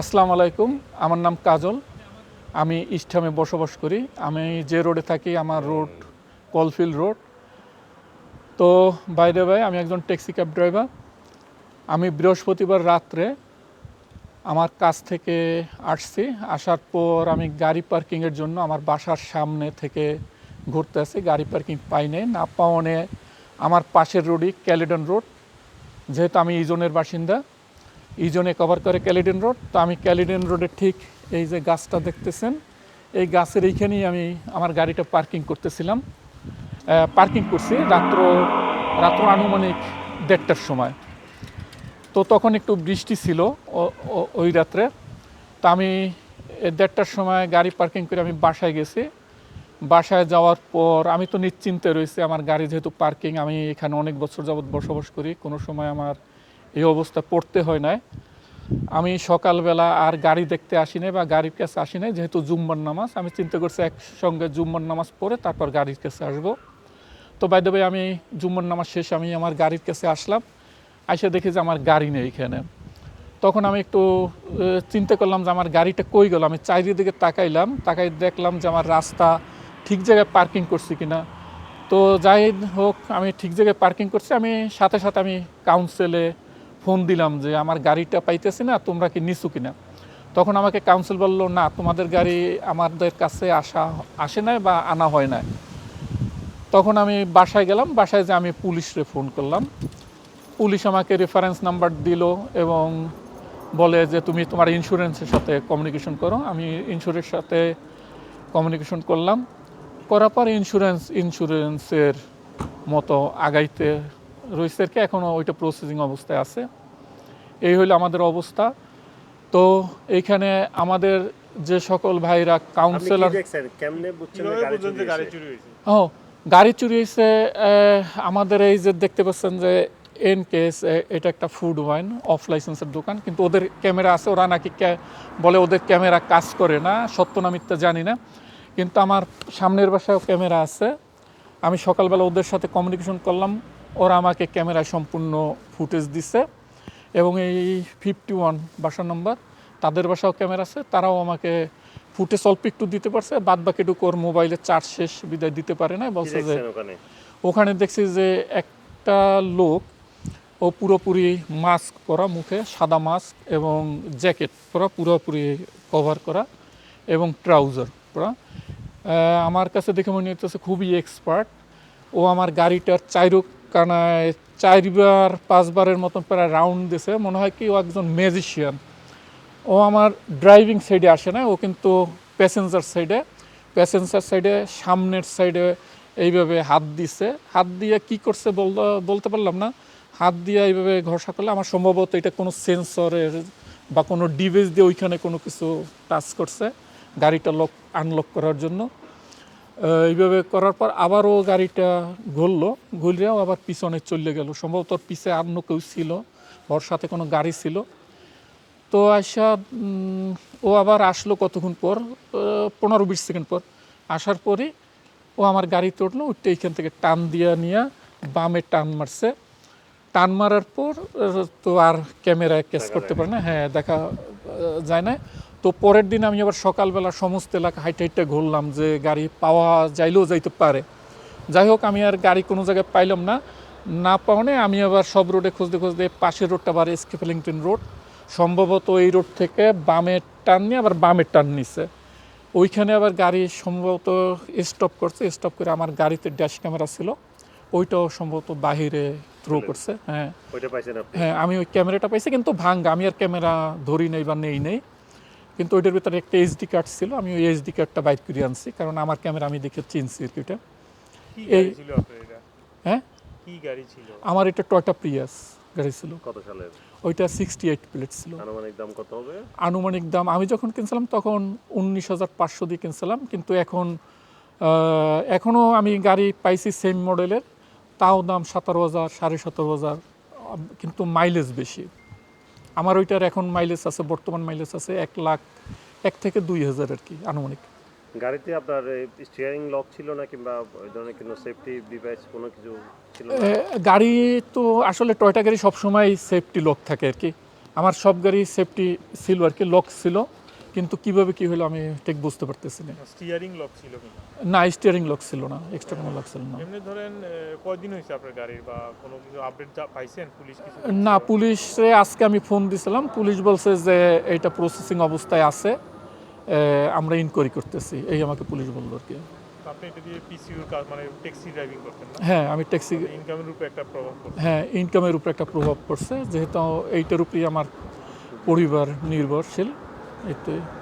আসসালামু আলাইকুম, আমার নাম কাজল। আমি ইস্টহামে বসবাস করি। আমি যে রোডে থাকি, আমার রোড কলফিল্ড রোড। তো বাইরে ভাই আমি একজন ট্যাক্সি ক্যাব ড্রাইভার আমি বৃহস্পতিবার রাত্রে আমার কাছ থেকে আসছি। আসার পর আমি গাড়ি পার্কিংয়ের জন্য আমার বাসার সামনে থেকে ঘুরতে আসি। গাড়ি পার্কিং পাই নাই, না পাওয়ানে আমার পাশের রোডই ক্যালিডন রোড যেহেতু আমি ইজনের বাসিন্দা ইজনে কভার করে ক্যালিডেন রোড তো আমি ক্যালিডেন রোডের ঠিক এই যে গাছটা দেখতেছেন, এই গাছের এইখানেই আমি আমার গাড়িটা পার্কিং করতেছিলাম। পার্কিং করছি রাত্র রাত্র আনুমানিক দেড়টার সময়। তো তখন একটু বৃষ্টি ছিল ওই রাত্রে। তো আমি দেড়টার সময় গাড়ি পার্কিং করে আমি বাসায় গেছি। বাসায় যাওয়ার পর আমি তো নিশ্চিন্তে রয়েছি, আমার গাড়ি যেহেতু পার্কিং আমি এখানে অনেক বছর যাবৎ বসবাস করি। কোনো সময় আমার এই অবস্থা পড়তে হয় না আমি সকালবেলা আর গাড়ি দেখতে আসি নাই বা গাড়ির কাছে আসি নাই, যেহেতু জুম্মার নামাজ, আমি চিন্তা করছি একসঙ্গে জুম্মার নামাজ পড়ে তারপর গাড়ির কাছে আসব। তো বাই দ্য আমি জুম্মার নামাজ শেষে আমি আমার গাড়ির কাছে আসলাম এসে দেখি যে আমার গাড়ি নেই এখানে। তখন আমি একটু চিন্তা করলাম যে আমার গাড়িটা কই গেল? আমি চারিদিকে তাকাইলাম, তাকাই দেখলাম যে আমার রাস্তা ঠিক জায়গায় পার্কিং করছি কিনা। তো যাই হোক, আমি ঠিক জায়গায় পার্কিং করছি, আমি সাথে সাথে আমি কাউন্সিলে ফোন দিলাম যে, আমার গাড়িটা পাইতেছি না, তোমরা কি নিচু কিনা? তখন আমাকে কাউন্সিল বলল, না, তোমাদের গাড়ি আমাদের কাছে আসা, আসে নাই বা আনা হয় নাই। তখন আমি বাসায় গেলাম, বাসায় যে আমি পুলিশরে ফোন করলাম। পুলিশ আমাকে রেফারেন্স নাম্বার দিল এবং বলে যে, তুমি তোমার ইন্স্যুরেন্সের সাথে কমিউনিকেশন করো। আমি ইন্স্যুরেন্সের সাথে কমিউনিকেশন করলাম। করার পর ইন্স্যুরেন্স ইন্স্যুরেন্সের মতো আগাইতে রয়েছে আর এখনও ওইটা প্রসেসিং অবস্থায় আছে। এই হলো আমাদের অবস্থা। তো এইখানে আমাদের যে সকল ভাইরা কাউন্সিলর ও গাড়ি চুরি হয়েছে আমাদের এই যে দেখতে পাচ্ছেন যে এন কেস এটা একটা ফুড ওয়াইন অফ লাইসেন্সের দোকান কিন্তু ওদের ক্যামেরা আছে ওরা নাকি বলে ওদের ক্যামেরা কাজ করে না সত্য না মিথ্যা জানি না। কিন্তু আমার সামনের বাসায়ও ক্যামেরা আছে। আমি সকালবেলা ওদের সাথে কমিউনিকেশন করলাম। ওরা আমাকে ক্যামেরায় সম্পূর্ণ ফুটেজ দিছে এবং এই ফিফটি ওয়ান বাসা নম্বর তাদের বাসাও ক্যামেরা আছে তারাও আমাকে ফুটেজ অল্প একটু দিতে পারছে বাদ বাকিটুকু ওর মোবাইলে চার্জ শেষ বিদায় দিতে পারে না বলছে যে ওখানে? ওখানে দেখছি যে একটা লোক ও পুরোপুরি মাস্ক পরা মুখে সাদা মাস্ক এবং জ্যাকেট পরা পুরোপুরি কভার করা এবং ট্রাউজার পরা। আমার কাছে দেখে মনে হচ্ছে খুবই এক্সপার্ট ও আমার গাড়িটার চাইরুক কানায় চারবার, পাঁচবারের মতন প্রায় রাউন্ড দিছে। মনে হয় কি ও একজন ম্যাজিশিয়ান ও আমার ড্রাইভিং সাইডে আসে না, ও কিন্তু প্যাসেঞ্জার সাইডে প্যাসেঞ্জার সাইডে সামনের সাইডে এইভাবে হাত দিছে। হাত দিয়ে কি করছে বলতে পারলাম না। হাত দিয়ে এইভাবে ঘষা করলে আমার সম্ভবত এটা কোনো সেন্সরের বা কোনো ডিভাইস দিয়ে ওইখানে কোনো কিছু টাচ করছে, গাড়িটা লক আনলক করার জন্য। এইভাবে করার পর আবারও গাড়িটা ঘুরলো ঘুরলেও আবার পিছনে চলে গেল। সম্ভবত পিছে অন্য কেউ ছিল ওর সাথে কোনো গাড়ি ছিল। তো আসা ও আবার আসলো কতক্ষণ পর? পনেরো বিশ সেকেন্ড পর। আসার পরে ও আমার গাড়িতে উঠল উঠতে এইখান থেকে টান দিয়ে নিয়ে বামে টান মারছে। টান মারার পর তো আর ক্যামেরায় ক্যাচ করতে পারে না। হ্যাঁ দেখা যায় না। তো পরের দিন আমি আবার সকালবেলা সমস্ত এলাকা হাইটে হাইটে ঘুরলাম যে গাড়ি পাওয়া যাইলেও যাইতে পারে। যাই হোক আমি আর গাড়ি কোনো জায়গায় পাইলাম না। না পাওয়ানে আমি আবার সব রোডে খুঁজতে খুঁজতে পাশের রোডটা আবার এসকেফেলিংটন রোড। সম্ভবত এই রোড থেকে বামের টান নিয়ে আবার বামের টান নিছে। ওইখানে আবার গাড়ি সম্ভবত স্টপ করছে স্টপ করে আমার গাড়িতে ড্যাশ ক্যামেরা ছিল। ওইটাও সম্ভবত বাহিরে থ্রো করছে হ্যাঁ। হ্যাঁ আমি ওই ক্যামেরাটা পাইছি কিন্তু ভাঙ্গা। আমি আর ক্যামেরা ধরি নেই বা নেই নেই। কিন্তু ওইটার ভিতরে একটা এইচডি কার্ড ছিল আমি ওই এইচডি কার্ডটা বাইক করে আনছি কারণ আমার ক্যামেরা আমি দেখে চিনছি আর কি ওইটা কি এই- ছিল আপনার হ্যাঁ? কি গাড়ি ছিল? আমার এটা টয়টা প্রিয়াস গাড়ি ছিল। কত সালের? ওইটা সিক্সটি এইট প্লেট ছিল। আনুমানিক দাম কত হবে? আনুমানিক দাম আমি যখন কিনছিলাম তখন উনিশ হাজার পাঁচশো দিয়ে কিনছিলাম কিন্তু এখন এখনও আমি গাড়ি পাইছি সেম মডেলের তাও দাম সতেরো হাজার সাড়ে সতেরো হাজার কিন্তু মাইলেজ বেশি। আমার ওইটার এখন মাইলেজ আছে বর্তমান মাইলেজ আছে এক লাখ এক থেকে দুই হাজার আর কি আনুমানিক। গাড়িতে আপনার স্টিয়ারিং লক ছিল না কিংবা ওই ধরনের কোনো সেফটি ডিভাইস কোনো কিছু ছিল না? গাড়ি তো আসলে টয়টা গাড়ি সবসময় সেফটি লক থাকে আর কি। আমার সব গাড়ি সেফটি ছিল আর কি লক ছিল। কিন্তু কীভাবে কি হলো আমি ঠিক বুঝতে পারতেছি না। স্টিয়ারিং লক ছিল না স্টিয়ারিং লক ছিল না এক্সট্রা কোনো লক ছিল না। এমনি ধরেন কয়দিন হয়েছে আপনার গাড়ির বা কোনো কিছু আপডেট পাইছেন পুলিশ কিছু? না পুলিশে আজকে আমি ফোন দিছিলাম পুলিশ বলছে যে এইটা প্রসেসিং অবস্থায় আছে আমরা ইনকোয়ারি করতেছি এই আমাকে পুলিশ বলল আর কি। আপনি এটা দিয়ে পিসিউর কাজ মানে ট্যাক্সি ড্রাইভিং করতেন হ্যাঁ আমি ট্যাক্সি ইনকামের উপর একটা প্রভাব পড়ছে। হ্যাঁ ইনকামের উপর একটা প্রভাব পড়ছে যেহেতু এইটার উপরেই আমার পরিবার নির্ভরশীল। Este,